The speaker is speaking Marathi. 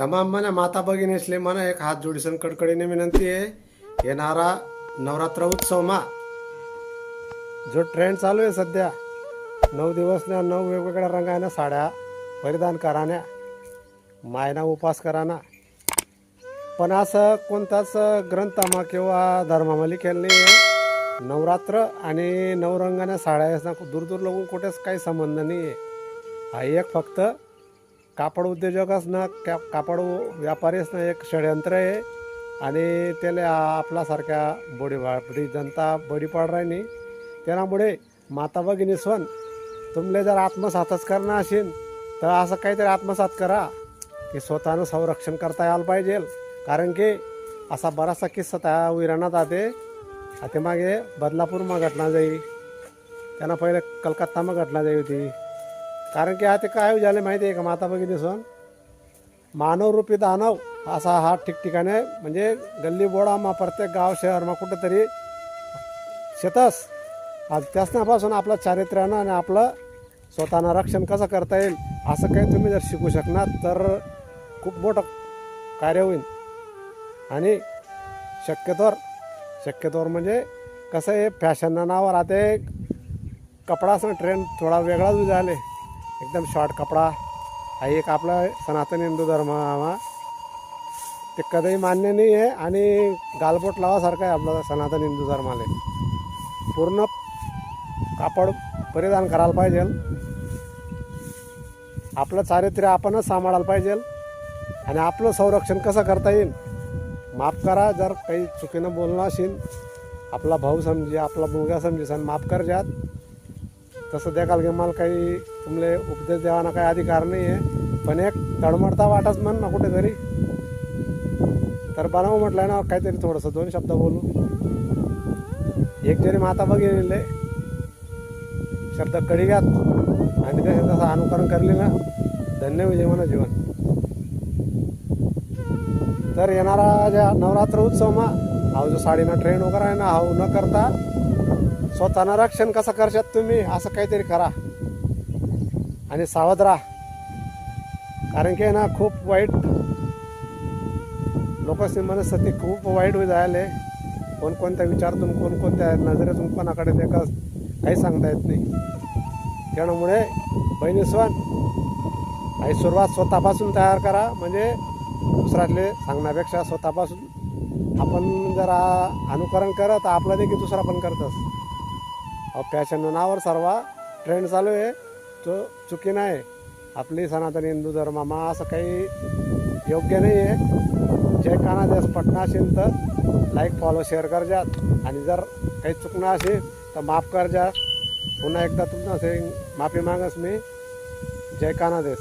तमाम मना माता भगिनीसले म्हणा एक हात जोडीसन कडकडीने विनंती आहे येणारा नवरात्र उत्सव मा। जो ट्रेंड चालू आहे सध्या नऊ दिवसना नऊ वेगवेगळ्या रंगाने साड्या परिधान कराण्या मायना उपास कराना पण असं कोणताच ग्रंथामा किंवा धर्मामा लिखेल नाही आहे नवरात्र आणि नवरंगाने साड्या असणं दूर दूर लोक कुठेच काही संबंध नाही आहे हा एक फक्त कापड उद्योजकच ना का कापड व्यापारीच ना एक षडयंत्र आहे. आणि त्याला आपल्यासारख्या बोडी बडी जनता बडी पाड राहिली त्यामुळे माता भगिनी सण तुमले जर आत्मसातच करणं असेल तर असं काहीतरी आत्मसात करा की स्वतःनं संरक्षण करता यायला पाहिजे. कारण की असा बराचसा किस्सा त्या विराणात आते. आता मागे बदलापूरमा घटना जाई त्यांना पहिले कलकत्तामा घटना जाई होती. कारण की आता काय झाले माहिती आहे का माता भगिनी सण? मानवरूपी दानव असा हा ठिकठिकाणी म्हणजे गल्ली बोडामा प्रत्येक गाव शहरमा कुठंतरी शेतस. आज त्यासनापासून आपलं चारित्र्यानं आणि आपलं स्वतःना रक्षण कसं करता येईल असं काही तुम्ही जर शिकू शकणार तर खूप मोठं कार्य होईल. आणि शक्यतोवर शक्यतोवर म्हणजे कसं आहे फॅशननं नावावर आता एक ट्रेंड थोडा वेगळाच झाले. एकदम शॉर्ट कपडा. हा एक आपला सनातन हिंदू धर्म हा ते कधीही मान्य नाही आहे आणि गालबोट लावासारखं आहे आपलं सनातन हिंदू धर्माला. पूर्ण कापड परिधान करायला पाहिजे. आपलं चारित्र्य आपणच सांभाळायला पाहिजे. आणि आपलं संरक्षण कसं करता येईल? माफ करा जर काही चुकीनं बोलणं असेल आपला भाऊ समजे आपला मुलगा समजे सण माफ कर जात तसं देखाल की मला काही तुमले उपदेश देवाना काही अधिकार नाही आहे पण एक तडमडता वाटच म्हण ना कुठेतरी. तर बनावं म्हटलं ना काहीतरी थोडंसं दोन शब्द बोलू. एक जरी माता बघितले शब्द कडी घ्यात आणि तसे तसं अनुकरण करले ना धन्य विजय म्हणा जीवन. तर येणारा ज्या नवरात्र उत्सव मा हा जो साडीना ट्रेंड वगैरे आहे ना हा न करता स्वतःना रक्षण कसं करशात तुम्ही? असं काहीतरी करा. आणि सावध राहा. कारण की ना खूप वाईट लोकांची मनस्थिती खूप वाईट होत जायले. कोणकोणत्या विचारातून कोणकोणत्या नजरेतून कोणाकडे ते का काही सांगता येत नाही. त्यामुळे बहिणी सण आणि सुरुवात स्वतःपासून तयार करा. म्हणजे दुसऱ्यातले सांगण्यापेक्षा स्वतःपासून आपण जरा अनुकरण करत आपलं देखील दुसरा पण करतस. अहो फॅशन नावावर सर्व. ट्रेंड चालू आहे. तो चुकी नाही. आपली सनातन हिंदू धर्मामा असं काही योग्य नाही आहे जे कानादेश पटना असेल तर लाईक फॉलो शेअर करजात आणि जर काही चुकणं असेल तर माफ करजा. पुन्हा एकदा तुमचं असे माफी मागस मी. जय कानादेश.